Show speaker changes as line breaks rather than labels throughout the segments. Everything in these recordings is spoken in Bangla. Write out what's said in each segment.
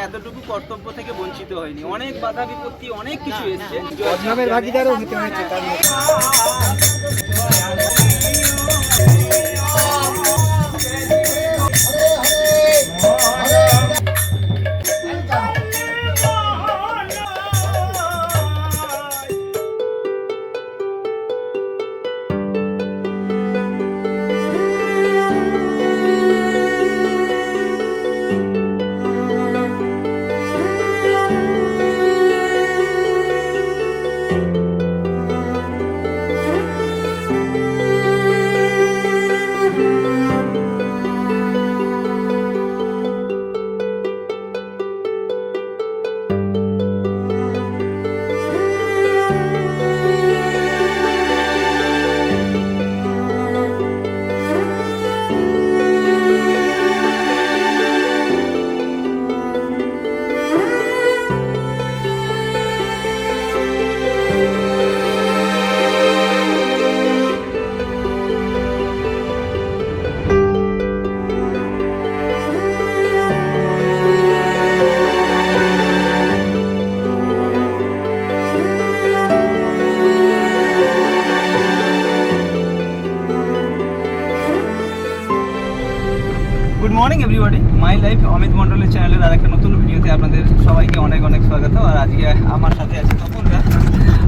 এতটুকু কর্তব্য থেকে বঞ্চিত হয়নি অনেক বাধা বিপত্তি অনেক কিছু এসছে
ভাগিদারও হতে হয়েছে
লাইফ অমিত মন্ডলের চ্যানেলের আর একটা নতুন ভিডিওতে আপনাদের সবাইকে অনেক অনেক স্বাগত। আর আজকে আমার সাথে আছে তপনদা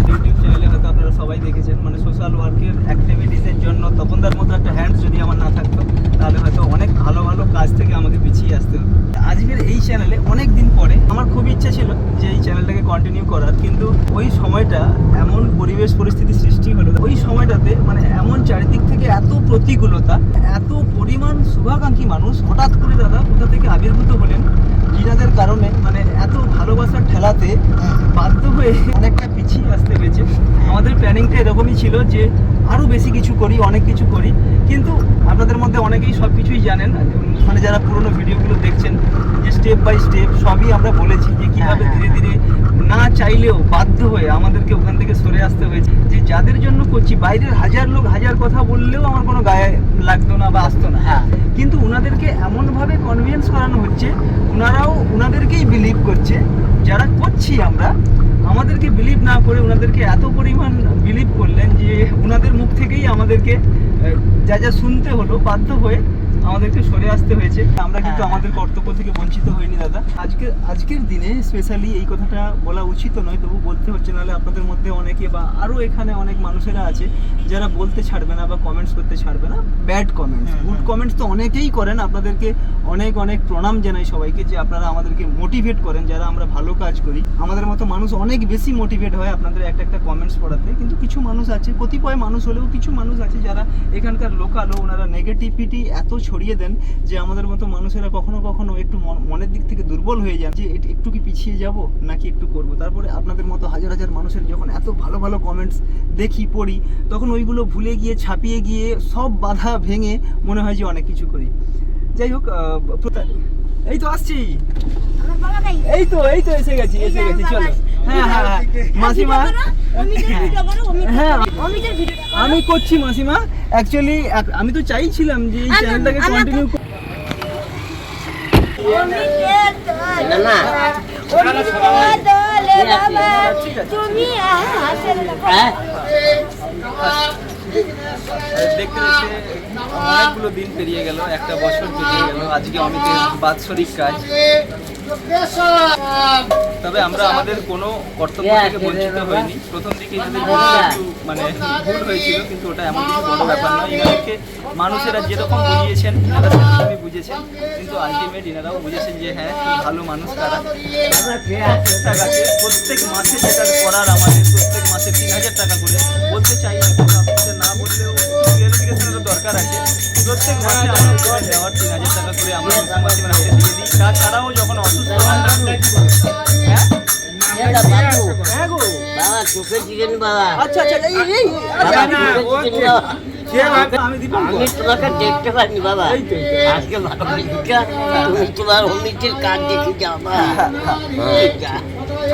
ইউটিউব চ্যানেলে হয়তো আপনারা সবাই দেখেছেন মানে সোশ্যাল ওয়ার্কের অ্যাক্টিভিটিসের জন্য তপনদার মতো একটা হ্যান্ডস যদি আমার না থাকতো, তাহলে হয়তো অনেক ভালো ভালো কাজ থেকে আমাকে পিছিয়ে আসতে হতো। আজকের এই চ্যানেলে অনেক দিন পরে আমার খুব ইচ্ছা ছিল যে এই চ্যানেলটাকে কন্টিনিউ করার, কিন্তু ওই সময়টা এমন পরিবেশ পরিস্থিতি সৃষ্টি হলো, ওই সময়টাতে মানে এমন চারিদিক থেকে এত প্রতিকূলতা, এত পরিমাণ শুভাকাঙ্ক্ষী মানুষ হঠাৎ করে দাদা কোথা থেকে আবির্ভূত হলেন যিনাদের কারণে মানে এত ভালোবাসার ঠেলাতে বাধ্য হয়ে অনেকটা পিছিয়ে আসতে হয়েছে। আমাদের প্ল্যানিংটা এরকমই ছিল যে আরও বেশি কিছু করি অনেক কিছু করি। কিন্তু আপনাদের মধ্যে অনেকেই সব কিছুই জানেন মানে যারা পুরনো ভিডিওগুলো দেখছেন যে স্টেপ বাই স্টেপ সবই আমরা বলেছি যে কীভাবে ধীরে ধীরে না চাইলেও বাধ্য হয়ে আমাদেরকে ওখান থেকে সরে আসতে হয়েছে। যে যাদের জন্য করছি বাইরের হাজার লোক হাজার কথা বললেও আমার কোনো গায়ে লাগতো না বা আসতো না
হ্যাঁ।
কিন্তু ওনাদেরকে এমনভাবে কনভিন্স করানো হচ্ছে ওনারাও ওনাদেরকেই বিলিভ করছে যারা করছি আমরা, আমাদেরকে বিলিভ না করে ওনাদেরকে এত পরিমাণ বিলিভ করলেন যে ওনাদের মুখ থেকেই আমাদেরকে যা যা শুনতে হলো, বাধ্য হয়ে আমাদেরকে সরে আসতে হয়েছে। আমরা কিন্তু
হ্যাঁ।
আমাদের কর্তব্য থেকে বঞ্চিত হইনি দাদা। আজকে আজকের দিনে স্পেশালি এই কথাটা বলা উচিত নয় তবু বলতে হচ্ছে নাহলে আপনাদের মধ্যে অনেকে বা আরও এখানে অনেক মানুষেরা আছে যারা বলতে ছাড়বে না বা কমেন্টস করতে ছাড়বে না। ব্যাড কমেন্টস গুড কমেন্টস তো অনেকেই করেন আপনাদেরকে অনেক অনেক প্রণাম জানাই সবাইকে যে আপনারা আমাদেরকে মোটিভেট করেন যারা আমরা ভালো কাজ করি। আমাদের মতো মানুষ অনেক বেশি মোটিভেট হয় আপনাদের একটা একটা কমেন্টস পড়াতে কিন্তু কিছু মানুষ আছে কতিপয় মানুষ হলেও কিছু মানুষ আছে যারা এখানকার লোকালও ওনারা নেগেটিভিটি এত ছড়িয়ে দেন যে আমাদের মতো মানুষেরা কখনো কখনো একটু মন- মনের দিক থেকে দুর্বল হয়ে যান যে একটু কি পিছিয়ে যাব নাকি একটু করব। তারপরে আপনাদের মতো হাজার হাজার মানুষের যখন এত ভালো ভালো কমেন্টস দেখি, পড়ি, তখন ওইগুলো ভুলে গিয়ে, ছাপিয়ে গিয়ে সব বাধা ভেঙে মনে হয় যে অনেক কিছু করি। যাই হোক এই তো আসছি। এই তো এই তো এসে গেছি এসে গেছি চলো। হ্যাঁ হ্যাঁ হ্যাঁ। মাসিমা
অমিতের ভিডিও করো। অমিতের
হ্যাঁ। আমি করছি মাসিমা। অ্যাকচুয়ালি আমি তো চাইছিলাম যে এই চ্যানেলটাকে কন্টিনিউ।
তুমি
হ্যাঁ।
দেখতে দেখতে অনেকগুলো দিন পেরিয়ে গেল একটা বছর পেরিয়ে গেল। আজকে অমিতের বাৎসরিক কাজ। তবে আমরা আমাদের কোনো কর্তব্য থেকে বঞ্চিত হইনি। প্রথম দিকে একটু মানে ভুল হয়েছিল কিন্তু ওটা এমন কিছু বড় ব্যাপার নয়। এনাদেরকে মানুষেরা যেরকম বুঝিয়েছেন এনারা সেরকমই বুঝেছেন। কিন্তু আলটিমেট এনারাও বুঝেছেন যে হ্যাঁ ভালো মানুষ তারা। আছে প্রত্যেক মাসে যেটা করার আমাদের প্রত্যেক মাসে তিন হাজার টাকা করে। বলতে চাই না দরকার আছে প্রত্যেক মাসে দেওয়ার তিন হাজার টাকা করে আমরা দিয়ে দিই তাছাড়াও যখন অসুস্থ হন হ্যাঁ হ্যাঁ গো
বাবা চোখে চিকেন বাবা।
আচ্ছা আচ্ছা এই এই।
বাবা চোখে চিকেন বাবা।
আমি
তোমাকে দেখতে পারিনি বাবা। আজকে তুমি তোমার অমিতের কাজ দেখে যাও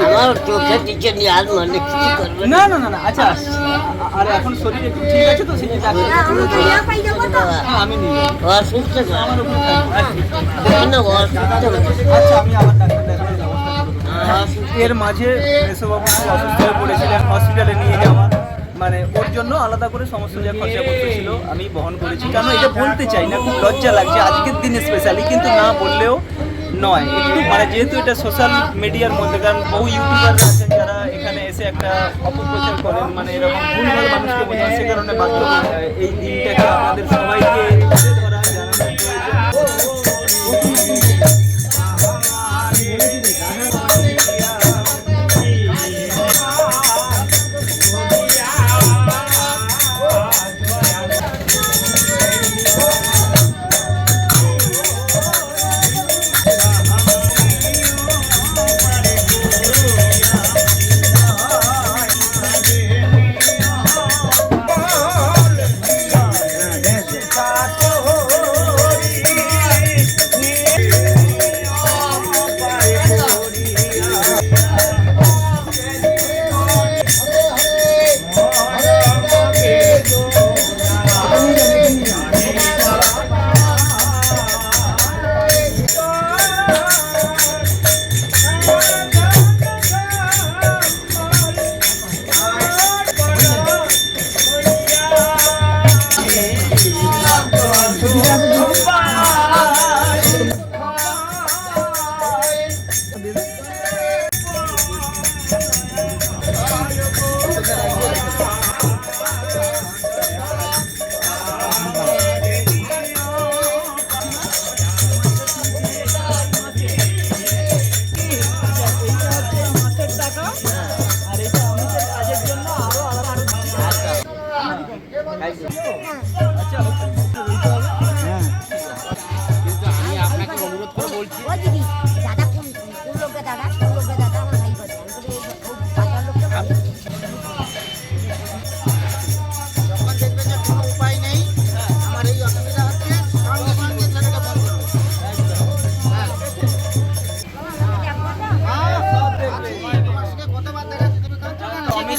আমার চোখে দিচ্ছে নি আর মনে কিছু করবে
না। না না না আচ্ছা আর এখন শরীর একটু ঠিক আছে তো সেই
আমি যাব তো।
হ্যাঁ, আমি নিয়ে যাব।
অসুস্থ
আচ্ছা, আমি আবার ডাক্তার দেখাবো এর মাঝে মেসোবাবু অসুস্থ হয়ে পড়েছিলেন হসপিটালে নিয়ে যাওয়া। মানে ওর জন্য আলাদা করে সমস্ত যা খরচা ছিল আমি বহন করেছি। কারণ এটা বলতে চাই না, খুব লজ্জা লাগছে আজকের দিনে স্পেশালি কিন্তু না বললেও নয়। একটু মানে যেহেতু এটা সোশ্যাল মিডিয়ার মধ্যে, কারণ বহু ইউটিউবার আছেন যারা এখানে এসে একটা অপপ্রচার করেন মানে এরকম ভুলভাল মানুষকে বোঝান সে কারণে বাধ্য এই দিনটাকে আমাদের সবাইকে ধরা জানানোর প্রয়োজন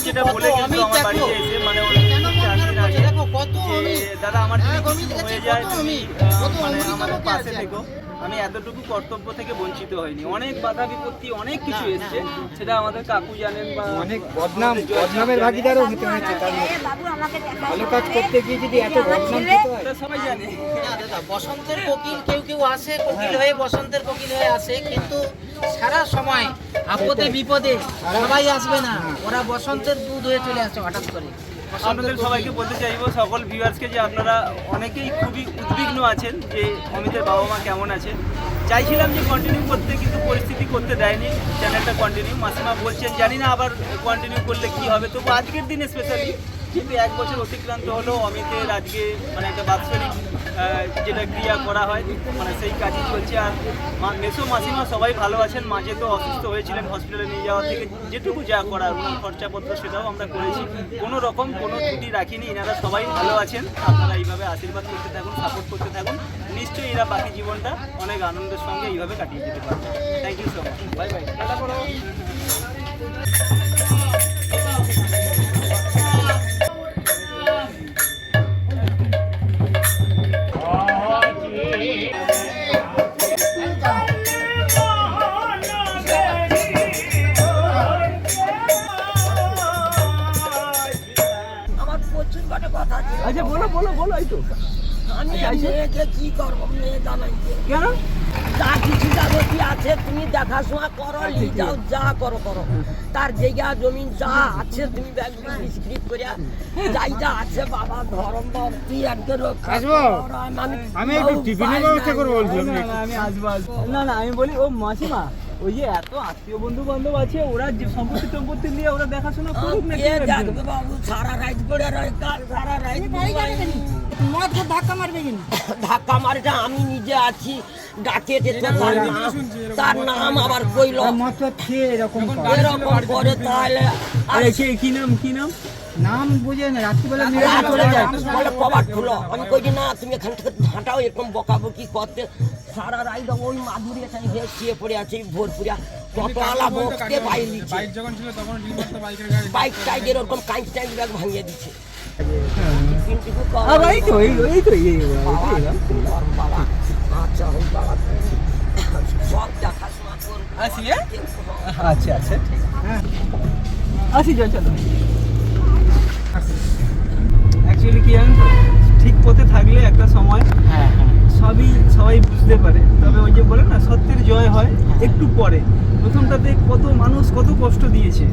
যেটা বলে
অমিত
আমার। বাড়িতে এসে দাদা আমার যদি
হ্যাঁ,
কিছু হয়ে যায়। মানে আমার পাশে থেকো। আমি এতটুকু কর্তব্য থেকে বঞ্চিত হয়নি অনেক বাধা বিপত্তি অনেক কিছু
হ্যাঁ,
এসছে। সেটা আমাদের কাকু জানেন বা
অনেক বদনাম বদনামের ভাগিদারও হতে হয়েছে
দেখা
ভালো কাজ করতে গিয়ে যদি এত বদনাম হয়।
সবাই জানে।
না দাদা বসন্তের কোকিল কেউ কেউ আসে কোকিল হয়ে বসন্তের কোকিল হয়ে আসে কিন্তু সারা সময় আপদে বিপদে সবাই আসবে না। ওরা বসন্তের দুধ হয়ে চলে আসে হঠাৎ করে।
আপনাদের সবাইকে বলতে চাইব, সকল ভিউয়ার্সকে যে আপনারা অনেকেই খুবই উদ্বিগ্ন আছেন যে অমিতের বাবা মা কেমন আছে চাইছিলাম যে কন্টিনিউ করতে, কিন্তু পরিস্থিতি করতে দেয়নি। চ্যানেলটা কন্টিনিউ মাসিমা বলছেন, জানি না আবার কন্টিনিউ করলে কি হবে। তবু আজকের দিনে স্পেশালি কিন্তু এক বছর অতিক্রান্ত হলো অমিতের আজকে মানে একটা বাৎসরিক যেটা ক্রিয়া করা হয় মানে সেই কাজই চলছে। আর মেসো মাসিমা সবাই ভালো আছেন, মাঝে তো অসুস্থ হয়েছিলেন হসপিটালে নিয়ে যাওয়া থেকে। যেটুকু যা করার ওনার খরচাপত্র সেটাও আমরা করেছি। কোনো রকম কোনো ত্রুটি রাখিনি, এনারা সবাই ভালো আছেন। আপনারা এইভাবে আশীর্বাদ করতে থাকুন সাপোর্ট করতে থাকুন। নিশ্চয়ই এরা বাকি জীবনটা অনেক আনন্দের সঙ্গে এইভাবে কাটিয়ে যেতে পারবে। Thank you so much bye bye আচ্ছা বলো বলো বলো এই তো।
আমি মেয়েকে কি করব মেয়ে জানাইছে
কেন?
যা কিছু যাবতীয় আছে তুমি দেখাশোনা করো নিয়ে যাও যা করো করো। তার জায়গা জমি যা আছে তুমি ব্যাগ বিক্রি করে যাই যা আছে বাবা ধরম আমি-
একটু টিফিনের ব্যবস্থা বলছিলাম
আসব। না না আমি বলি ও মাসিমা ওই যে এত আত্মীয় বন্ধু বান্ধব আছে ওরা যে সম্পত্তি টম্পত্তি নিয়ে ওরা দেখাশোনা করুক না
কে দেখবে বাবু? সারা রাত করে রয় কাল সারা রাত
মদকে ধাক্কা মারবে কিন্তু
ধাক্কা মারিটা আমি নিজে আছি ডাকে তার নাম তার নাম আবার কইল।
খেয়ে এরকম করে।
এরকম করে তাহলে আর
আরে কি নাম কি নাম?
নাম বুঝে না রাত্রিবেলা মেরে
রাত
চলে
হয়ে
যায়
বলে কবার খুলো আমি কই যে না তুমি এখান থেকে হাঁটাও এরকম বকাবকি করতে সারা রাইড ওই মাধুরী এখানে হয়ে শুয়ে পড়ে আছে ভোরপুরিয়া কত আলা বকতে বাইর দিচ্ছে
বাইক যখন ছিল তখন
বাইক টাইগের ওরকম কাঁচ ব্যাগ ভাঙিয়ে দিচ্ছে
এই তো এই এই তো এই
বাবা, আচ্ছা বাবা সব দেখাশোনা করব
আসি হ্যাঁ আচ্ছা আচ্ছা ঠিক আসি জয় চলো অ্যাকচুয়ালি কি জানেন তো? ঠিক পথে থাকলে একটা সময়
হ্যাঁ হ্যাঁ।
সবই সবাই বুঝতে পারে। তবে ওই যে বলে না সত্যের জয় হয়। একটু পরে। প্রথমটাতে কত মানুষ কত কষ্ট দিয়েছে।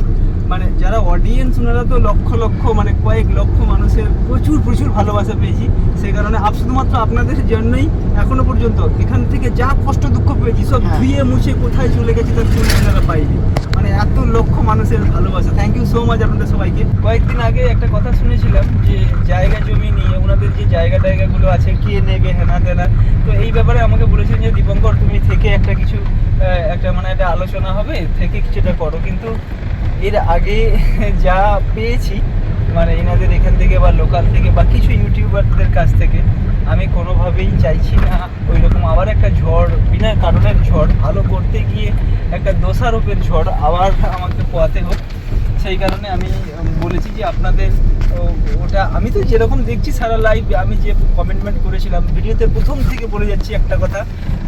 মানে যারা অডিয়েন্স ওনারা তো লক্ষ লক্ষ মানে কয়েক লক্ষ মানুষের প্রচুর প্রচুর ভালোবাসা পেয়েছি। সেই কারণে আপ শুধুমাত্র আপনাদের জন্যই এখনও পর্যন্ত এখান থেকে যা কষ্ট দুঃখ পেয়েছি সব
হ্যাঁ।
ধুয়ে মুছে কোথায় চলে গেছে তার কোনো আপনারা পাইনি। মানে এত লক্ষ মানুষের ভালোবাসা। থ্যাংক ইউ সো মাচ আপনাদের সবাইকে। কয়েকদিন আগে একটা কথা শুনেছিলাম যে জায়গা জমি নিয়ে ওনাদের যে জায়গা টায়গাগুলো আছে কে নেবে হেনা তেনা তো এই ব্যাপারে আমাকে বলেছেন যে দীপঙ্কর তুমি থেকে একটা কিছু একটা মানে একটা আলোচনা হবে থেকে কিছুটা করো। কিন্তু এর আগে যা পেয়েছি মানে এনাদের এখান থেকে বা লোকাল থেকে বা কিছু ইউটিউবারদের কাছ থেকে, আমি কোনোভাবেই চাইছি না ওই রকম আবার একটা ঝড়, বিনা কারণের ঝড়, ভালো করতে গিয়ে একটা দোষারোপের ঝড় আবার আমাকে পোয়াতে হোক। সেই কারণে আমি বলেছি যে আপনাদের ওটা আমি তো যেরকম দেখছি সারা লাইভ আমি যে কমেন্টমেন্ট করেছিলাম, ভিডিওতে প্রথম থেকে বলে যাচ্ছি একটা কথা,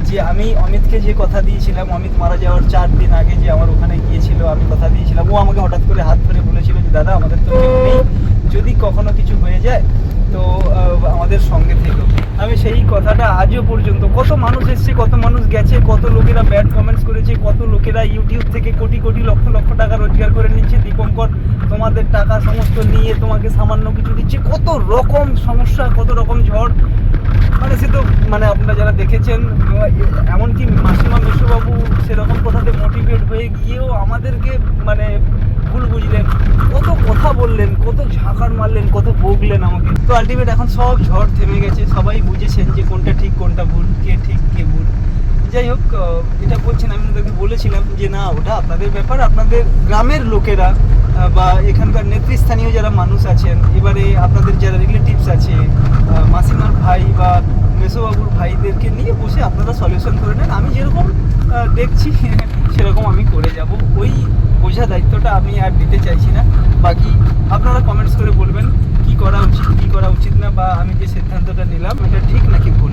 যে আমি অমিতকে যে কথা দিয়েছিলাম, অমিত মারা যাওয়ার চার দিন আগে যে আমার ওখানে গিয়েছিল, আমি কথা দিয়েছিলাম, ও আমাকে হঠাৎ করে হাত ধরে বলেছিল যে, দাদা, আমাদের তো যদি কখনো কিছু হয়ে যায় তো আমাদের সঙ্গে থেকো। আমি সেই কথাটা আজও পর্যন্ত, কত মানুষ এসছে, কত মানুষ গেছে, কত লোকেরা ব্যাড কমেন্টস করেছে, কত লোকেরা ইউটিউব থেকে কোটি কোটি লক্ষ লক্ষ টাকা রোজগার করে নিচ্ছে। দীপঙ্কর, তোমাদের টাকা সমস্ত নিয়ে তোমাকে সামান্য কিছু দিচ্ছে। কত রকম সমস্যা, কত রকম ঝড়। মানে সে তো মানে আপনারা যারা দেখেছেন এমনকি মাসিমা মেসোবাবু সেরকম কথাতে মোটিভেট হয়ে গিয়েও আমাদেরকে মানে ভুল বুঝলেন, কত কথা বললেন, কত ঝাঁকার মারলেন, কত বকলেন আমাকে। তো আলটিমেট এখন সব ঝড় থেমে গেছে, সবাই বুঝেছেন যে কোনটা ঠিক, কোনটা ভুল, কে ঠিক, কে ভুল। যাই হোক এটা বলছেন, আমি ওদেরকে বলেছিলাম যে না, ওটা আপনাদের ব্যাপার, আপনাদের গ্রামের লোকেরা বা এখানকার নেতৃস্থানীয় যারা মানুষ আছেন, এবারে আপনাদের যারা রিলেটিভস আছে মাসিমার ভাই বা মেসোবাবুর ভাইদেরকে নিয়ে বসে আপনারা সলিউশন করে নেন। আমি যেরকম দেখছি, সেরকম আমি করে যাব। ওই বোঝা দায়িত্বটা আমি আর দিতে চাইছি না। বাকি আপনারা কমেন্টস করে বলবেন কি করা উচিত, কি করা উচিত না, বা আমি যে সিদ্ধান্তটা নিলাম, এটা ঠিক নাকি ভুল?